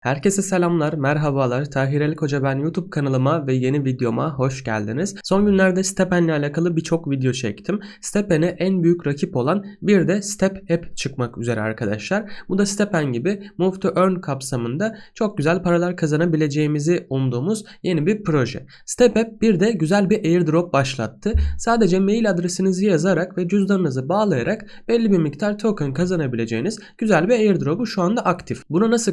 Herkese selamlar, merhabalar. Tahir Ali Koca ben YouTube kanalıma ve yeni videoma hoş geldiniz. Son günlerde Stepen ile alakalı birçok video çektim. Stepen'e en büyük rakip olan bir de Step App çıkmak üzere arkadaşlar. Bu da Stepen gibi Move to Earn kapsamında çok güzel paralar kazanabileceğimizi umduğumuz yeni bir proje. Step App bir de güzel bir airdrop başlattı. Sadece mail adresinizi yazarak ve cüzdanınızı bağlayarak belli bir miktar token kazanabileceğiniz güzel bir airdrop'u şu anda aktif. Buna nasıl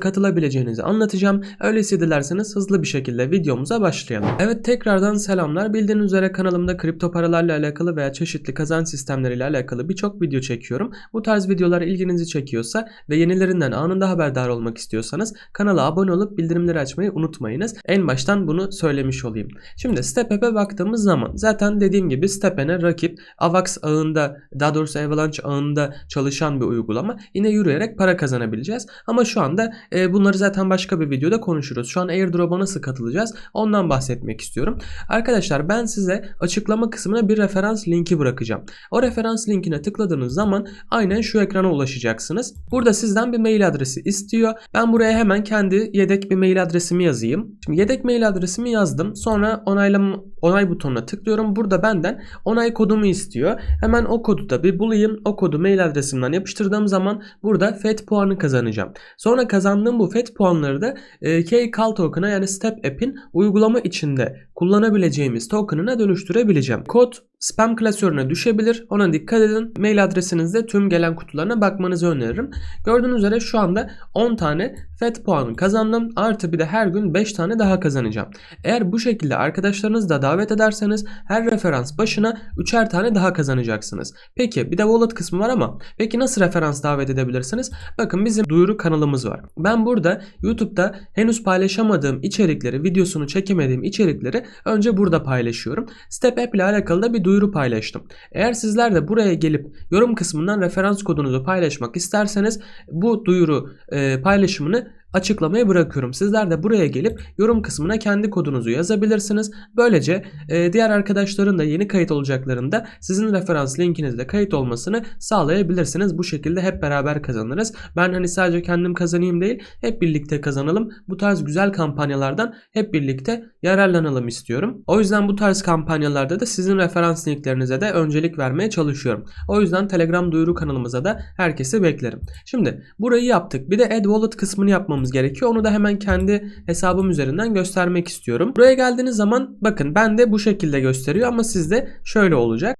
katılabileceğinizi anlatacağım. Öyleyse dilerseniz hızlı bir şekilde videomuza başlayalım. Evet tekrardan selamlar. Bildiğiniz üzere kanalımda kripto paralarla alakalı veya çeşitli kazanç sistemleriyle alakalı birçok video çekiyorum. Bu tarz videolar ilginizi çekiyorsa ve yenilerinden anında haberdar olmak istiyorsanız kanala abone olup bildirimleri açmayı unutmayınız. En baştan bunu söylemiş olayım. Şimdi StepApp'e baktığımız zaman zaten dediğim gibi StepApp'e rakip AVAX ağında daha doğrusu Avalanche ağında çalışan bir uygulama. Yine yürüyerek para kazanabileceğiz. Ama şu anda e, bunları zaten başka bir videoda konuşuruz. Şu an airdrop'a nasıl katılacağız ondan bahsetmek istiyorum. Arkadaşlar ben size açıklama kısmına bir referans linki bırakacağım. O referans linkine tıkladığınız zaman aynen şu ekrana ulaşacaksınız. Burada sizden bir mail adresi istiyor. Ben buraya hemen kendi yedek bir mail adresimi yazayım. Şimdi yedek mail adresimi yazdım. Sonra onaylama onay butonuna tıklıyorum. Burada benden onay kodumu istiyor. Hemen o kodu da bir bulayım. O kodu mail adresimden yapıştırdığım zaman burada FET puanı kazanacağım. Sonra kazandığım bu FET puanları da e, K-Cal token'a yani Step App'in uygulama içinde kullanabileceğimiz token'ına dönüştürebileceğim. Kod spam klasörüne düşebilir. Ona dikkat edin. Mail adresinizde tüm gelen kutularına bakmanızı öneririm. Gördüğünüz üzere şu anda 10 tane FET puanı kazandım. Artı bir de her gün 5 tane daha kazanacağım. Eğer bu şekilde arkadaşlarınızı da davet ederseniz her referans başına 3'er tane daha kazanacaksınız. Peki bir de wallet kısmı var ama peki nasıl referans davet edebilirsiniz? Bakın bizim duyuru kanalımız var. Ben burada YouTube'da henüz paylaşamadığım içerikleri, videosunu çekemediğim içerikleri önce burada paylaşıyorum. Step App ile alakalı da bir duyuru paylaştım. Eğer sizler de buraya gelip yorum kısmından referans kodunuzu paylaşmak isterseniz bu duyuru e, paylaşımını açıklamaya bırakıyorum. Sizler de buraya gelip yorum kısmına kendi kodunuzu yazabilirsiniz. Böylece e, diğer arkadaşların da yeni kayıt olacaklarında sizin referans linkinizde kayıt olmasını sağlayabilirsiniz. Bu şekilde hep beraber kazanırız. Ben hani sadece kendim kazanayım değil hep birlikte kazanalım. Bu tarz güzel kampanyalardan hep birlikte yararlanalım istiyorum. O yüzden bu tarz kampanyalarda da sizin referans linklerinize de öncelik vermeye çalışıyorum. O yüzden Telegram duyuru kanalımıza da herkesi beklerim. Şimdi burayı yaptık. Bir de Add Wallet kısmını yapmamız gerekiyor. Onu da hemen kendi hesabım üzerinden göstermek istiyorum. Buraya geldiğiniz zaman bakın ben de bu şekilde gösteriyor ama sizde şöyle olacak.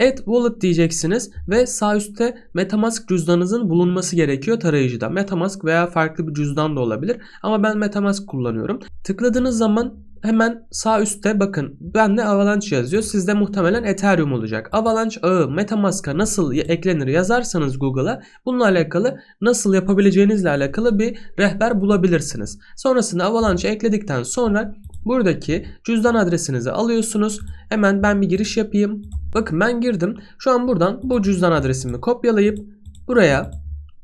Add Wallet diyeceksiniz ve sağ üstte Metamask cüzdanınızın bulunması gerekiyor tarayıcıda. Metamask veya farklı bir cüzdan da olabilir ama ben Metamask kullanıyorum. Tıkladığınız zaman hemen sağ üstte bakın bende Avalanche yazıyor. Sizde muhtemelen Ethereum olacak. Avalanche ağı Metamask'a nasıl eklenir yazarsanız Google'a bununla alakalı nasıl yapabileceğinizle alakalı bir rehber bulabilirsiniz. Sonrasında Avalanche ekledikten sonra buradaki cüzdan adresinizi alıyorsunuz. Hemen ben bir giriş yapayım. Bakın ben girdim. Şu an buradan bu cüzdan adresimi kopyalayıp buraya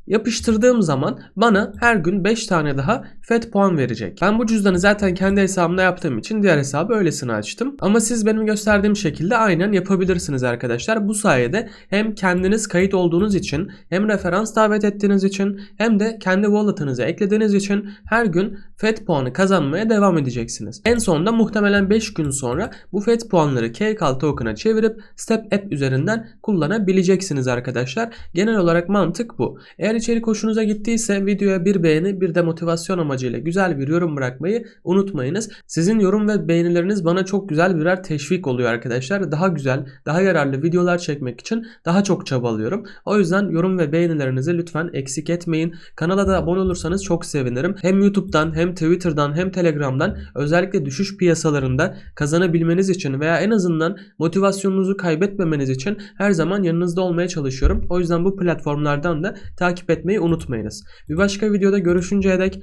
yapıştırdığım zaman bana her gün 5 tane daha FET puan verecek. Ben bu cüzdanı zaten kendi hesabımda yaptığım için diğer hesabı öylesine açtım. Ama siz benim gösterdiğim şekilde aynen yapabilirsiniz arkadaşlar. Bu sayede hem kendiniz kayıt olduğunuz için hem referans davet ettiğiniz için hem de kendi wallet'ınıza eklediğiniz için her gün FET puanı kazanmaya devam edeceksiniz. En sonunda muhtemelen 5 gün sonra bu FET puanları KCAL token'a çevirip Step App üzerinden kullanabileceksiniz arkadaşlar. Genel olarak mantık bu. Eğer içerik hoşunuza gittiyse videoya bir beğeni bir de motivasyon amacıyla güzel bir yorum bırakmayı unutmayınız. Sizin yorum ve beğenileriniz bana çok güzel birer teşvik oluyor arkadaşlar. Daha güzel, daha yararlı videolar çekmek için daha çok çabalıyorum. O yüzden yorum ve beğenilerinizi lütfen eksik etmeyin. Kanala da abone olursanız çok sevinirim. Hem YouTube'dan hem Twitter'dan hem Telegram'dan özellikle düşüş piyasalarında kazanabilmeniz için veya en azından motivasyonunuzu kaybetmemeniz için her zaman yanınızda olmaya çalışıyorum. O yüzden bu platformlardan da takip etmeyi unutmayınız. Bir başka videoda görüşünceye dek